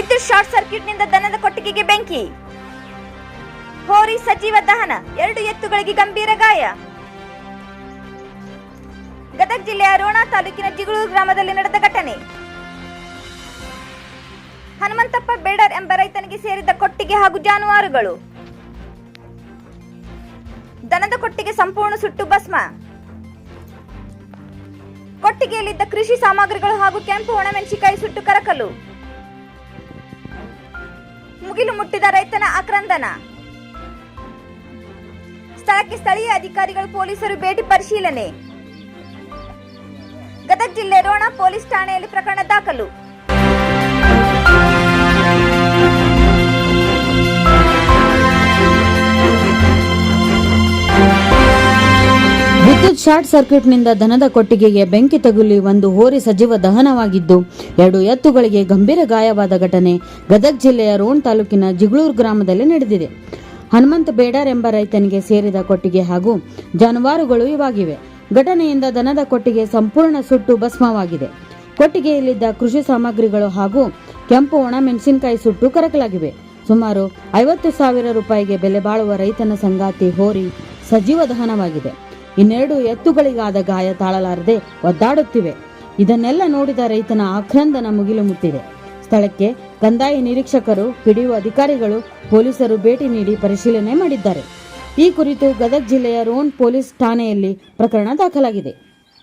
ವಿದ್ಯುತ್ ಶಾರ್ಟ್ ಸರ್ಕ್ಯೂಟ್ನಿಂದ ದನದ ಕೊಟ್ಟಿಗೆಗೆ ಬೆಂಕಿ. ಹೋರಿ ಸಜೀವ ದಹನ, ಎರಡು ಎತ್ತುಗಳಿಗೆ ಗಂಭೀರ ಗಾಯ. ಗದಗ ಜಿಲ್ಲೆಯ ರೋಣ ತಾಲೂಕಿನ ಜಿಗಳೂರು ಗ್ರಾಮದಲ್ಲಿ ನಡೆದ ಘಟನೆ. ಹನುಮಂತಪ್ಪ ಬೇಡರ್ ಎಂಬ ರೈತನಿಗೆ ಸೇರಿದ ಕೊಟ್ಟಿಗೆ ಹಾಗೂ ಜಾನುವಾರುಗಳು. ದನದ ಕೊಟ್ಟಿಗೆ ಸಂಪೂರ್ಣ ಸುಟ್ಟು ಭಸ್ಮ. ಕೊಟ್ಟಿಗೆಯಲ್ಲಿದ್ದ ಕೃಷಿ ಸಾಮಗ್ರಿಗಳು ಹಾಗೂ ಕೆಂಪು ಒಣಮೆಣಸಿಕಾಯಿ ಸುಟ್ಟು ಕರಕಲು. ಮುಗಿಲು ಮುಟ್ಟಿದ ರೈತನ ಆಕ್ರಂದನ. ಸ್ಥಳಕ್ಕೆ ಸ್ಥಳೀಯ ಅಧಿಕಾರಿಗಳು, ಪೊಲೀಸರು ಭೇಟಿ ಪರಿಶೀಲನೆ. ಗದಗ ಜಿಲ್ಲೆ ರೋಣ ಪೊಲೀಸ್ ಠಾಣೆಯಲ್ಲಿ ಪ್ರಕರಣ ದಾಖಲು. ವಿದ್ಯುತ್ ಶಾರ್ಟ್ ಸರ್ಕ್ಯೂಟ್ನಿಂದ ದನದ ಕೊಟ್ಟಿಗೆಗೆ ಬೆಂಕಿ ತಗುಲಿ ಒಂದು ಹೋರಿ ಸಜೀವ ದಹನವಾಗಿದ್ದು, ಎರಡು ಎತ್ತುಗಳಿಗೆ ಗಂಭೀರ ಗಾಯವಾದ ಘಟನೆ ಗದಗ ಜಿಲ್ಲೆಯ ರೋಣ್ ತಾಲೂಕಿನ ಜಿಗಳೂರು ಗ್ರಾಮದಲ್ಲಿ ನಡೆದಿದೆ. ಹನುಮಂತ ಬೇಡಾರ್ ಎಂಬ ರೈತನಿಗೆ ಸೇರಿದ ಕೊಟ್ಟಿಗೆ ಹಾಗೂ ಜಾನುವಾರುಗಳು ಇವಾಗಿವೆ. ಘಟನೆಯಿಂದ ದನದ ಕೊಟ್ಟಿಗೆ ಸಂಪೂರ್ಣ ಸುಟ್ಟು ಭಸ್ಮವಾಗಿದೆ. ಕೊಟ್ಟಿಗೆಯಲ್ಲಿದ್ದ ಕೃಷಿ ಸಾಮಗ್ರಿಗಳು ಹಾಗೂ ಕೆಂಪು ಒಣ ಮೆಣಸಿನಕಾಯಿ ಸುಟ್ಟು ಕರಕಲಾಗಿವೆ. ಸುಮಾರು ಐವತ್ತು ಸಾವಿರ ರೂಪಾಯಿಗೆ ಬೆಲೆ ಬಾಳುವ ರೈತನ ಸಂಗಾತಿ ಹೋರಿ ಸಜೀವ ದಹನವಾಗಿದೆ. ಇನ್ನೆರಡು ಎತ್ತುಗಳಿಗಾದ ಗಾಯ ತಾಳಲಾರದೆ ಒದ್ದಾಡುತ್ತಿವೆ. ಇದನ್ನೆಲ್ಲ ನೋಡಿದ ರೈತನ ಆಕ್ರಂದನ ಮುಗಿಲು ಮುಟ್ಟಿದೆ. ಸ್ಥಳಕ್ಕೆ ಕಂದಾಯ ನಿರೀಕ್ಷಕರು, ಪಿಡಿಒ ಅಧಿಕಾರಿಗಳು, ಪೊಲೀಸರು ಭೇಟಿ ನೀಡಿ ಪರಿಶೀಲನೆ ಮಾಡಿದ್ದಾರೆ. ಈ ಕುರಿತು ಗದಗ ಜಿಲ್ಲೆಯ ರೋನ್ ಪೊಲೀಸ್ ಠಾಣೆಯಲ್ಲಿ ಪ್ರಕರಣ ದಾಖಲಾಗಿದೆ.